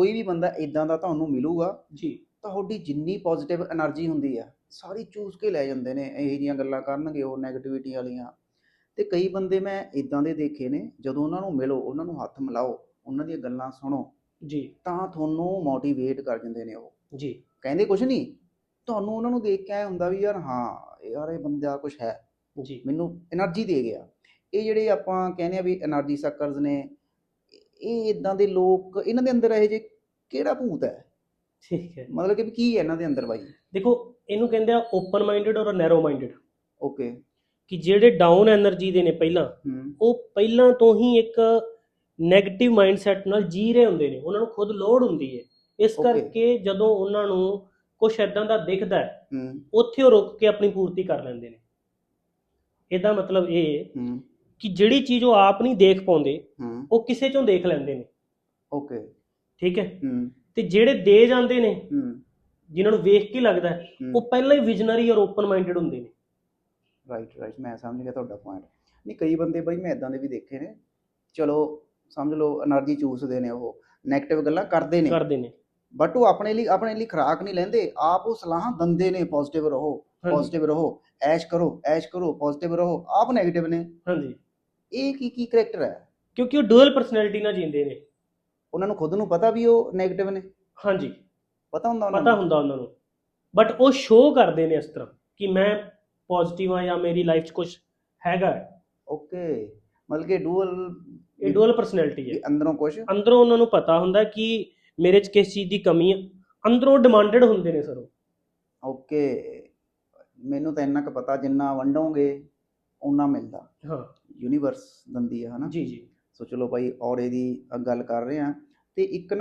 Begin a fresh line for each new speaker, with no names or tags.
ਕੋਈ ਵੀ ਬੰਦਾ ਇਦਾਂ ਦਾ ਤੁਹਾਨੂੰ ਮਿਲੂਗਾ
ਜੀ।
ਤੁਹਾਡੀ ਜਿੰਨੀ ਪੋਜ਼ਿਟਿਵ એનર્ਜੀ ਹੁੰਦੀ ਆ ਸਾਰੀ ਚੂਸ ਕੇ ਲੈ ਜਾਂਦੇ ਨੇ ਇਹੋ ਜੀਆਂ ਗੱਲਾਂ ਕਰਨਗੇ ਉਹ 네ਗੇਟਿਵਿਟੀ ਵਾਲੀਆਂ। ਤੇ ਕਈ ਬੰਦੇ ਮੈਂ ਇਦਾਂ ਦੇ ਦੇਖੇ ਨੇ ਜਦੋਂ ਉਹਨਾਂ ਨੂੰ ਮਿਲੋ ਉਹਨਾਂ ਨੂੰ ਹੱਥ ਮਿਲਾਓ ਉਹਨਾਂ ਦੀਆਂ ਗੱਲਾਂ ਸੁਣੋ
ਜੀ।
ਤਾਂ ਤੁਹਾਨੂੰ ਮੋਟੀਵੇਟ ਕਰ ਜਾਂਦੇ ਨੇ ਉਹ।
ਜੀ।
ਕਹਿੰਦੇ ਕੁਝ ਨਹੀਂ ਤੁਹਾਨੂੰ ਉਹਨਾਂ ਨੂੰ ਦੇਖ ਕੇ ਆਇਆ ਹੁੰਦਾ ਵੀ ਯਾਰ ਹਾਂ ਯਾਰ ਇਹ ਬੰਦਾ ਕੁਝ ਹੈ।
ਜੀ।
ਮੈਨੂੰ એનર્ਜੀ ਦੇ ਗਿਆ। ਇਹ ਜਿਹੜੇ ਆਪਾਂ ਕਹਿੰਦੇ ਆ ਵੀ એનર્ਜੀ ਸਕਰਸ ਨੇ ਇਹ ਇਦਾਂ ਦੇ ਲੋਕ ਇਹਨਾਂ ਦੇ ਅੰਦਰ ਇਹ ਜੇ ਕਿਹੜਾ ਭੂਤ ਹੈ?
ਠੀਕ ਹੈ।
ਮਤਲਬ ਕਿ ਕੀ ਹੈ ਇਹਨਾਂ ਦੇ ਅੰਦਰ ਬਾਈ?
ਦੇਖੋ ਇਹਨੂੰ ਕਹਿੰਦੇ ਆ ਓਪਨ ਮਾਈਂਡਡ ਔਰ ਨੈਰੋ ਮਾਈਂਡਡ
ਓਕੇ।
ਕਿ ਜਿਹੜੇ ਡਾਊਨ એનર્ਜੀ ਦੇ ਨੇ ਪਹਿਲਾਂ ਉਹ ਪਹਿਲਾਂ ਤੋਂ ਹੀ ਇੱਕ 네ਗੇਟਿਵ ਮਾਈਂਡਸੈਟ ਨਾਲ ਜੀ ਰਹੇ ਹੁੰਦੇ ਨੇ। ਉਹਨਾਂ ਨੂੰ ਖੁਦ ਲੋੜ ਹੁੰਦੀ ਹੈ। ਇਸ ਕਰਕੇ ਜਦੋਂ ਉਹਨਾਂ ਨੂੰ ਕੁਝ ਐਦਾਂ ਦਾ ਦਿਖਦਾ ਉੱਥੇ ਉਹ ਰੁਕ ਕੇ ਆਪਣੀ ਪੂਰਤੀ ਕਰ ਲੈਂਦੇ ਨੇ। ਇਹਦਾ ਮਤਲਬ ਇਹ ਕਿ ਜਿਹੜੀ ਚੀਜ਼ ਉਹ ਆਪ ਨਹੀਂ ਦੇਖ ਪਾਉਂਦੇ ਉਹ ਕਿਸੇ ਚੋਂ ਦੇਖ ਲੈਂਦੇ ਨੇ।
ਓਕੇ।
ਠੀਕ ਹੈ? ਤੇ ਜਿਹੜੇ ਦੇ ਜਾਂਦੇ ਨੇ ਜਿਨ੍ਹਾਂ ਨੂੰ ਵੇਖ ਕੇ ਲੱਗਦਾ ਉਹ ਪਹਿਲਾਂ ਹੀ ਵਿਜ਼ਨਰੀ ਔਰ ਓਪਨ ਮਾਈਂਡਡ ਹੁੰਦੇ ਨੇ।
ਰਾਈਟ ਰਾਈਟ ਮੈਂ ਸਮਝ ਗਿਆ ਤੁਹਾਡਾ ਪੁਆਇੰਟ ਨਹੀਂ ਕਈ ਬੰਦੇ ਬਾਈ ਮੈਂ ਇਦਾਂ ਦੇ ਵੀ ਦੇਖੇ ਨੇ। ਚਲੋ ਸਮਝ ਲਓ એનર્ਜੀ ਚੂਸਦੇ ਨੇ ਉਹ 네ਗੇਟਿਵ ਗੱਲਾਂ ਕਰਦੇ ਨੇ।
ਕਰਦੇ ਨੇ।
ਬਟ ਉਹ ਆਪਣੇ ਲਈ ਆਪਣੇ ਲਈ ਖਰਾਕ ਨਹੀਂ ਲੈਂਦੇ। ਆਪ ਉਹ ਸਲਾਹਾਂ ਦਿੰਦੇ ਨੇ ਪੋਜ਼ਿਟਿਵ ਰਹੋ ਪੋਜ਼ਿਟਿਵ ਰਹੋ ਐਸ਼ ਕਰੋ ਐਸ਼ ਕਰੋ ਪੋਜ਼ਿਟਿਵ ਰਹੋ। ਆਪ 네ਗੇਟਿਵ ਨੇ।
ਹਾਂਜੀ।
ਇਹ ਕੀ ਕੀ ਕਰੈਕਟਰ ਹੈ?
ਕਿਉਂਕਿ ਉਹ ਡੁਅਲ ਪਰਸਨੈਲਿਟੀ ਨਾਲ ਜੀਂਦੇ ਨੇ।
ਉਹਨਾਂ ਨੂੰ ਖੁਦ ਨੂੰ ਪਤਾ ਵੀ ਉਹ 네ਗੇਟਿਵ ਨੇ?
ਹਾਂਜੀ।
ਪਤਾ ਹੁੰਦਾ ਉਹਨਾਂ
ਪਤਾ
ਨੂੰ
ਹੁੰਦਾ ਉਹਨਾਂ ਨੂੰ। ਬਟ ਉਹ ਸ਼ੋਅ ਕਰਦੇ ਨੇ ਇਸ ਤਰ੍ਹਾਂ ਕਿ ਮੈਂ ਪੋਜ਼ਿਟਿਵ ਆ ਜਾਂ ਮੇਰੀ ਲਾਈਫ 'ਚ ਕੁਝ ਹੈਗਾ।
ਓਕੇ ਮਤਲਬ ਕਿ ਡੂਅਲ
ਇਹ ਡੁਅਲ ਪਰਸਨੈਲਿਟੀ ਹੈ।
ਅੰਦਰੋਂ ਕੁਝ
ਅੰਦਰੋਂ ਉਹਨਾਂ ਨੂੰ ਪਤਾ ਹੁੰਦਾ ਕਿ ਮੇਰੇ 'ਚ ਕਿਸ ਚੀਜ਼ ਦੀ ਕਮੀ ਹੈ। ਅੰਦਰੋਂ ਡਿਮਾਂਡਡ ਹੁੰਦੇ ਨੇ ਸਰ ਉਹ।
ਓਕੇ ਮੈਨੂੰ ਤਾਂ ਇੰਨਾ ਕੁ ਪਤਾ ਜਿੰਨਾ ਵੰਡੋਗੇ ਉਨਾ ਮਿਲਦਾ।
ਹਾਂ।
ਯੂਨੀਵਰਸ ਦਿੰਦੀ ਹੈ ਹਨਾ?
ਜੀ ਜੀ।
ਸੋ ਚਲੋ ਭਾਈ ਔਰੇ ਦੀ ਗੱਲ ਕਰ ਰਹੇ ਆ। ਤੇ ਇੱਕ